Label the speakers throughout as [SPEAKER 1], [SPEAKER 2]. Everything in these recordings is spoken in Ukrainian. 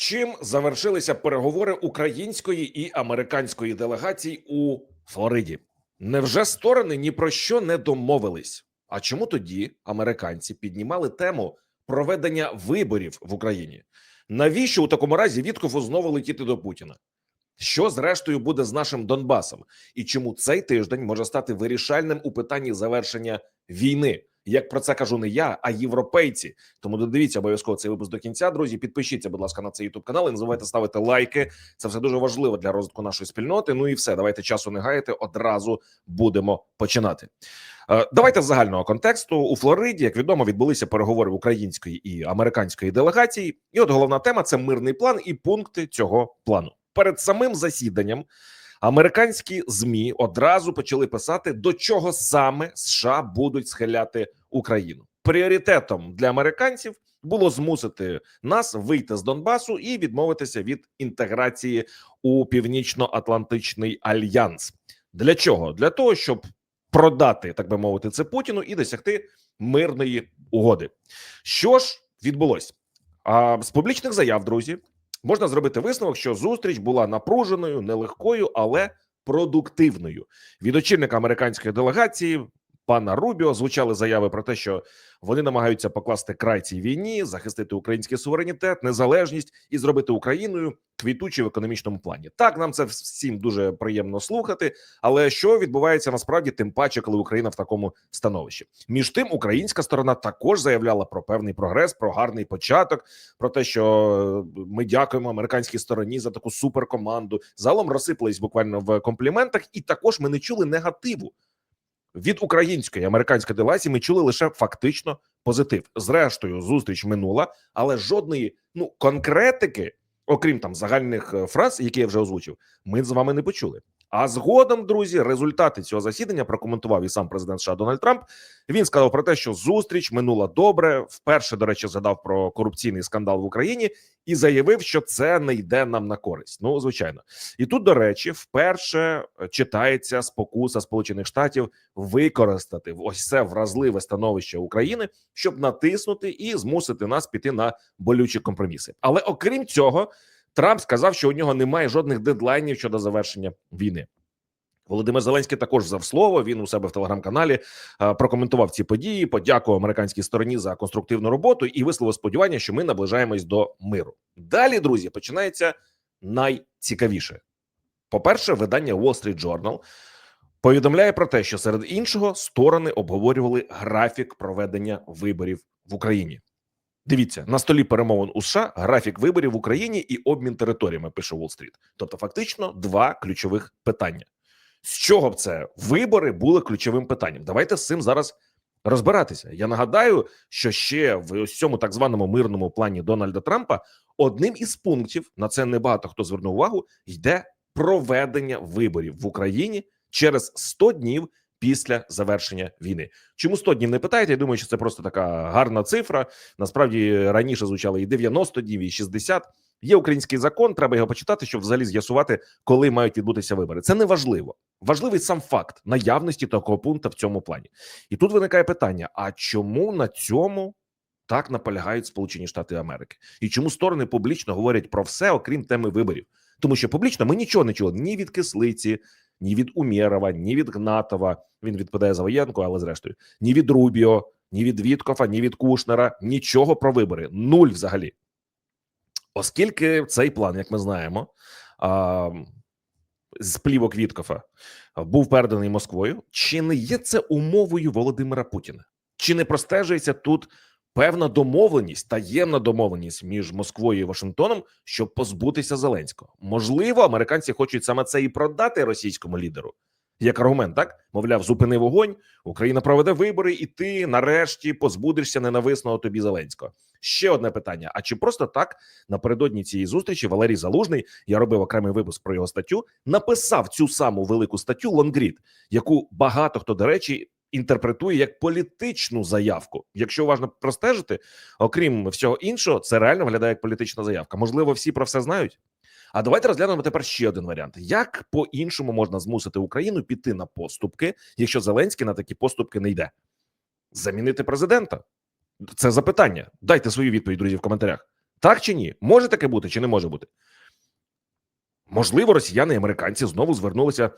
[SPEAKER 1] Чим завершилися переговори української і американської делегацій у Флориді? Невже сторони ні про що не домовились? А чому тоді американці піднімали тему проведення виборів в Україні? Навіщо у такому разі Віткофу знову летіти до Путіна? Що зрештою буде з нашим Донбасом? І чому цей тиждень може стати вирішальним у питанні завершення війни? Як про це кажу не я, а європейці. Тому додивіться обов'язково цей випуск до кінця. Друзі, підпишіться, будь ласка, на цей ютуб канал. І не забувайте ставити лайки. Це все дуже важливо для розвитку нашої спільноти. Ну і все, давайте часу не гаяти. Одразу будемо починати. Е, Давайте з загального контексту у Флориді, як відомо, відбулися переговори української і американської делегації. І от головна тема це мирний план і пункти цього плану. Перед самим засіданням американські змі одразу почали писати, до чого саме США будуть схиляти Україну. Пріоритетом для американців було змусити нас вийти з Донбасу і відмовитися від інтеграції у північно-атлантичний альянс. Для чого? Для того, щоб продати, так би мовити, це Путіну і досягти мирної угоди. Що ж відбулось? З публічних заяв, друзі, можна зробити висновок, що зустріч була напруженою, нелегкою, але продуктивною. Від очільника американської делегації пана Рубіо звучали заяви про те, що вони намагаються покласти край цій війні, захистити український суверенітет, незалежність і зробити Україною квітучою в економічному плані. Так нам це всім дуже приємно слухати. Але що відбувається насправді, тим паче, коли Україна в такому становищі? Між тим, українська сторона також заявляла про певний прогрес, про гарний початок, про те, що ми дякуємо американській стороні за таку суперкоманду. Залом розсипались буквально в компліментах, і також ми не чули негативу. Від української американської делегації ми чули лише фактично позитив. Зрештою, зустріч минула, але жодної ну конкретики, окрім там загальних е, фраз, які я вже озвучив, ми з вами не почули. А згодом, друзі, результати цього засідання прокоментував і сам президент США Дональд Трамп. Він сказав про те, що зустріч минула добре. Вперше, до речі, згадав про корупційний скандал в Україні і заявив, що це не йде нам на користь. Ну, звичайно, і тут, до речі, вперше читається спокуса Сполучених Штатів використати ось це вразливе становище України, щоб натиснути і змусити нас піти на болючі компроміси. Але окрім цього, Трамп сказав, що у нього немає жодних дедлайнів щодо завершення війни. Володимир Зеленський також взяв слово. Він у себе в телеграм-каналі е, прокоментував ці події. Подякував американській стороні за конструктивну роботу і висловив сподівання, що ми наближаємось до миру. Далі, друзі, починається найцікавіше. По перше, видання Wall Street Journal повідомляє про те, що серед іншого сторони обговорювали графік проведення виборів в Україні. Дивіться на столі перемовин у США графік виборів в Україні і обмін територіями. Пише Street. Тобто, фактично, два ключових питання. З чого б це вибори були ключовим питанням? Давайте з цим зараз розбиратися. Я нагадаю, що ще в ось цьому так званому мирному плані Дональда Трампа одним із пунктів на це небагато хто звернув увагу йде проведення виборів в Україні через 100 днів після завершення війни. Чому 100 днів не питаєте? Я думаю, що це просто така гарна цифра. Насправді раніше звучало і 90 днів, і 60. Є український закон, треба його почитати, щоб взагалі з'ясувати, коли мають відбутися вибори. Це не важливо. Важливий сам факт наявності такого пункту в цьому плані. І тут виникає питання: а чому на цьому так наполягають Сполучені Штати Америки? І чому сторони публічно говорять про все, окрім теми виборів? Тому що публічно ми нічого не чули ні від кислиці, ні від Умєрова, ні від Гнатова. Він відпадає за воєнку, але зрештою, ні від Рубіо, ні від Віткофа, ні від Кушнера, нічого про вибори. Нуль взагалі. Оскільки цей план, як ми знаємо, а, з плівок Віткофа був переданий Москвою, чи не є це умовою Володимира Путіна? Чи не простежується тут певна домовленість, таємна домовленість між Москвою і Вашингтоном, щоб позбутися Зеленського? Можливо, американці хочуть саме це і продати російському лідеру. Як аргумент, так мовляв, зупини вогонь, Україна проведе вибори, і ти нарешті позбудешся ненависного тобі Зеленського. Ще одне питання: а чи просто так напередодні цієї зустрічі Валерій Залужний, я робив окремий випуск про його статтю, написав цю саму велику статтю Лонгрід, яку багато хто, до речі, інтерпретує як політичну заявку. Якщо уважно простежити, окрім всього іншого, це реально виглядає як політична заявка. Можливо, всі про все знають. А давайте розглянемо тепер ще один варіант: як по-іншому можна змусити Україну піти на поступки, якщо Зеленський на такі поступки не йде? Замінити президента? Це запитання. Дайте свою відповідь, друзі, в коментарях. Так чи ні? Може таке бути, чи не може бути? Можливо, росіяни і американці знову звернулися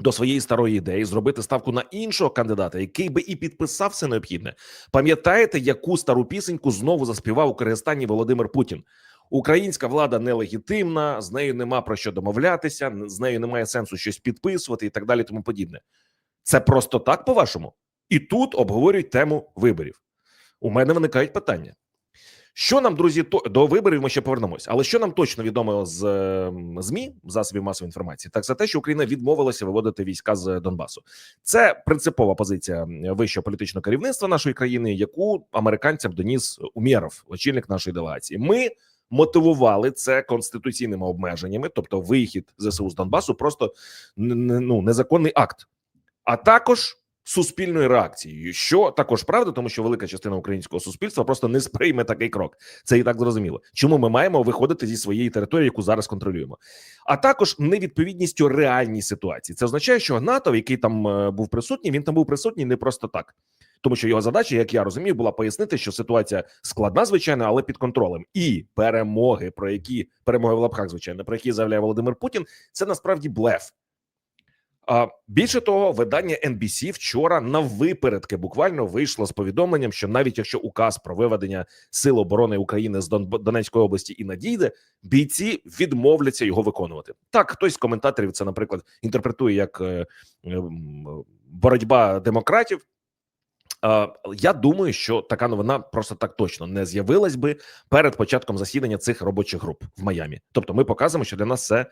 [SPEAKER 1] до своєї старої ідеї зробити ставку на іншого кандидата, який би і підписав все необхідне. Пам'ятаєте, яку стару пісеньку знову заспівав у Киргизстані Володимир Путін? Українська влада нелегітимна, з нею нема про що домовлятися, з нею немає сенсу щось підписувати і так далі. Тому подібне. Це просто так, по-вашому? І тут обговорюють тему виборів. У мене виникають питання. Що нам, друзі, то до виборів ми ще повернемось, але що нам точно відомо з е, змі засобів масової інформації, так це те, що Україна відмовилася виводити війська з Донбасу. Це принципова позиція вищого політичного керівництва нашої країни, яку американцям доніс Умєров, очільник нашої делегації. Ми мотивували це конституційними обмеженнями, тобто вихід ЗСУ з Донбасу, просто ну незаконний акт, а також суспільною реакцією, що також правда, тому що велика частина українського суспільства просто не сприйме такий крок. Це і так зрозуміло. Чому ми маємо виходити зі своєї території, яку зараз контролюємо, а також невідповідністю реальній ситуації. Це означає, що НАТО, який там е, був присутній, він там був присутній не просто так. Тому що його задача, як я розумію, була пояснити, що ситуація складна, звичайно, але під контролем. І перемоги, про які перемоги в лапках, звичайно, про які заявляє Володимир Путін, це насправді блеф. А більше того, видання NBC вчора на випередки буквально вийшло з повідомленням, що навіть якщо указ про виведення сил оборони України з Донецької області і надійде, бійці відмовляться його виконувати. Так, хтось з коментаторів це, наприклад, інтерпретує як е, боротьба демократів. Я думаю, що така новина просто так точно не з'явилась би перед початком засідання цих робочих груп в Майамі. Тобто, ми показуємо, що для нас це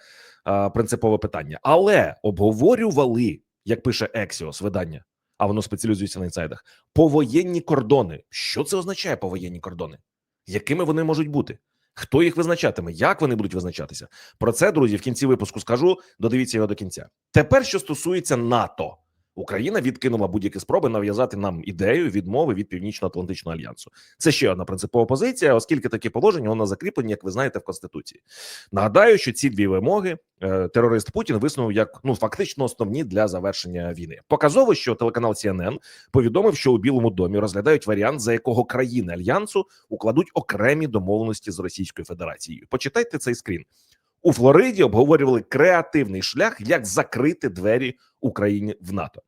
[SPEAKER 1] принципове питання, але обговорювали, як пише Ексіос, видання, а воно спеціалізується на інсайдах. Повоєнні кордони. Що це означає повоєнні кордони? Якими вони можуть бути? Хто їх визначатиме? Як вони будуть визначатися? Про це друзі в кінці випуску скажу. Додивіться його до кінця. Тепер що стосується НАТО. Україна відкинула будь-які спроби нав'язати нам ідею відмови від північно-атлантичного альянсу. Це ще одна принципова позиція, оскільки такі положення вона закріплені, як ви знаєте, в конституції. Нагадаю, що ці дві вимоги е, терорист Путін висунув як ну фактично основні для завершення війни. Показово, що телеканал CNN повідомив, що у Білому домі розглядають варіант, за якого країни альянсу укладуть окремі домовленості з Російською Федерацією. Почитайте цей скрін у Флориді обговорювали креативний шлях, як закрити двері Україні в НАТО.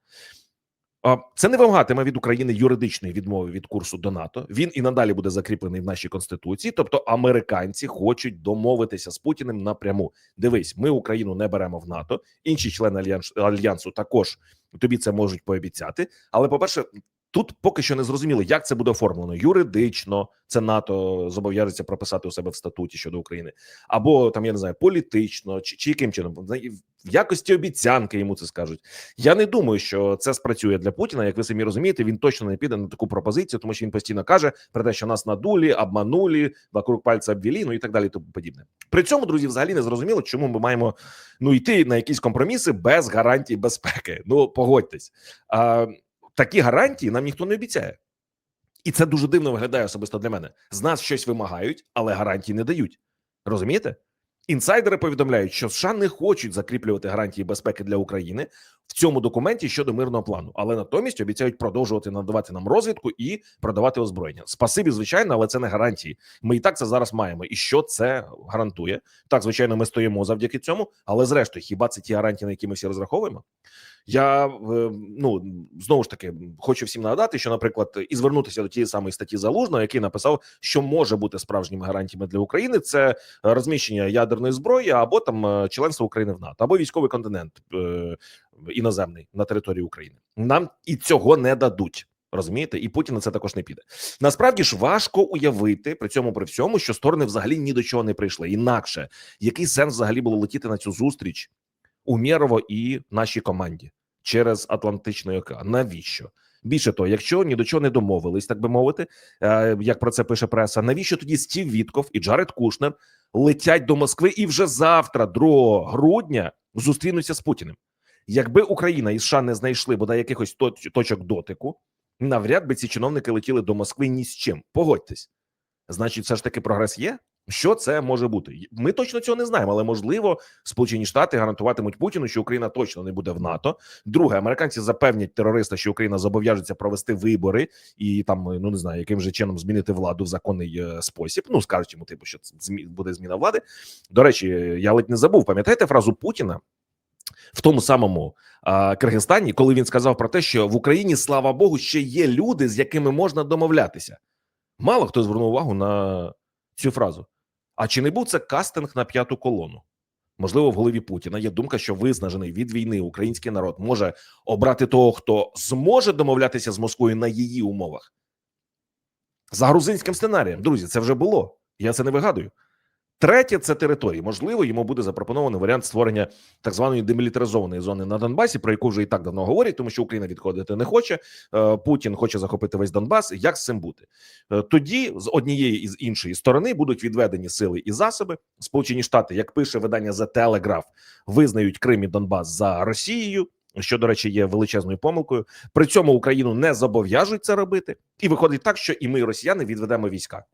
[SPEAKER 1] Це не вимагатиме від України юридичної відмови від курсу до НАТО. Він і надалі буде закріплений в нашій конституції. Тобто, американці хочуть домовитися з Путіним напряму. Дивись, ми Україну не беремо в НАТО. Інші члени альянсу також тобі це можуть пообіцяти. Але, по перше, Тут поки що не зрозуміло, як це буде оформлено юридично. Це НАТО зобов'язується прописати у себе в статуті щодо України, або там я не знаю, політично чи, чи яким чином в якості обіцянки йому це скажуть. Я не думаю, що це спрацює для Путіна. Як ви самі розумієте, він точно не піде на таку пропозицію, тому що він постійно каже про те, що нас надулі, обманулі, вокруг пальця обвілі, ну і так далі. Тому подібне. При цьому друзі, взагалі не зрозуміло, чому ми маємо ну йти на якісь компроміси без гарантій безпеки. Ну погодьтесь. Такі гарантії нам ніхто не обіцяє, і це дуже дивно виглядає особисто для мене. З нас щось вимагають, але гарантії не дають. Розумієте? Інсайдери повідомляють, що США не хочуть закріплювати гарантії безпеки для України в цьому документі щодо мирного плану, але натомість обіцяють продовжувати надавати нам розвідку і продавати озброєння. Спасибі, звичайно, але це не гарантії. Ми і так це зараз маємо. І що це гарантує? Так, звичайно, ми стоїмо завдяки цьому, але зрештою, хіба це ті гарантії, на які ми всі розраховуємо? Я е, ну знову ж таки хочу всім нагадати, що, наприклад, і звернутися до тієї самої статті залужного, який написав, що може бути справжніми гарантіями для України, це розміщення ядерної зброї або там е, членство України в НАТО, або військовий континент е, іноземний на території України. Нам і цього не дадуть. Розумієте, і Путін на це також не піде. Насправді ж важко уявити при цьому при всьому, що сторони взагалі ні до чого не прийшли. Інакше який сенс взагалі було летіти на цю зустріч Умєрово і нашій команді через Атлантичний океан. Навіщо? Більше того, якщо ні до чого не домовились, так би мовити, е, як про це пише преса, навіщо тоді Стів Вітков і Джаред Кушнер летять до Москви і вже завтра, 2 грудня, зустрінуться з Путіним? Якби Україна і США не знайшли бодай якихось точок дотику, навряд би ці чиновники летіли до Москви ні з чим. Погодьтесь, значить, все ж таки прогрес є. Що це може бути? Ми точно цього не знаємо, але можливо, Сполучені Штати гарантуватимуть Путіну, що Україна точно не буде в НАТО. Друге, американці запевнять терориста, що Україна зобов'яжеться провести вибори і там ну не знаю, яким же чином змінити владу в законний е, спосіб. Ну скажуть йому, типу, що буде зміна влади. До речі, я ледь не забув. Пам'ятаєте фразу Путіна в тому самому а, Киргизстані, коли він сказав про те, що в Україні, слава Богу, ще є люди, з якими можна домовлятися. Мало хто звернув увагу на цю фразу. А чи не був це кастинг на п'яту колону? Можливо, в голові Путіна є думка, що виснажений від війни український народ може обрати того, хто зможе домовлятися з Москвою на її умовах. За грузинським сценарієм, друзі, це вже було. Я це не вигадую. Третє це території. Можливо, йому буде запропонований варіант створення так званої демілітаризованої зони на Донбасі, про яку вже і так давно говорять, тому що Україна відходити не хоче. Е, Путін хоче захопити весь Донбас. Як з цим бути? Е, Тоді з однієї і з іншої сторони будуть відведені сили і засоби. Сполучені Штати, як пише видання The Telegraph, визнають Крим і Донбас за Росією. Що, до речі, є величезною помилкою. При цьому Україну не зобов'яжуть це робити, і виходить так, що і ми, росіяни, відведемо війська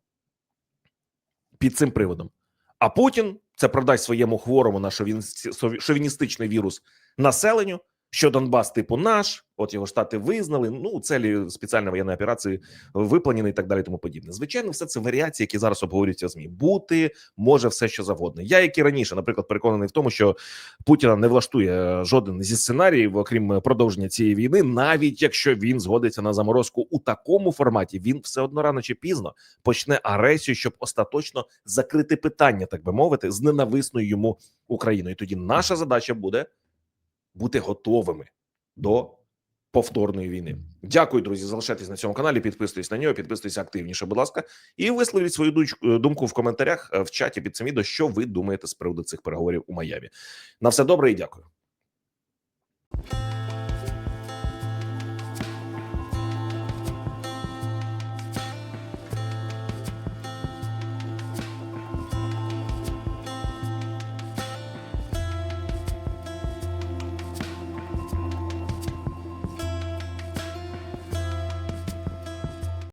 [SPEAKER 1] під цим приводом. А Путін це продасть своєму хворому на шовіні- шовіністичний вірус населенню, що Донбас, типу, наш, от його штати визнали. Ну, целі спеціальної воєнної операції випланені і так далі. Тому подібне. Звичайно, все це варіації, які зараз обговорюються в змі. Бути може все, що завгодно. Я, як і раніше, наприклад, переконаний в тому, що Путіна не влаштує жоден зі сценаріїв, окрім продовження цієї війни, навіть якщо він згодиться на заморозку у такому форматі, він все одно рано чи пізно почне агресію, щоб остаточно закрити питання, так би мовити, з ненависною йому Україною. І тоді наша задача буде бути готовими до повторної війни. Дякую, друзі. Залишайтесь на цьому каналі. Підписуйтесь на нього, підписуйтесь активніше, будь ласка, і висловіть свою думку в коментарях е, в чаті під цим відео, що ви думаєте з приводу цих переговорів у Майамі. На все добре і дякую.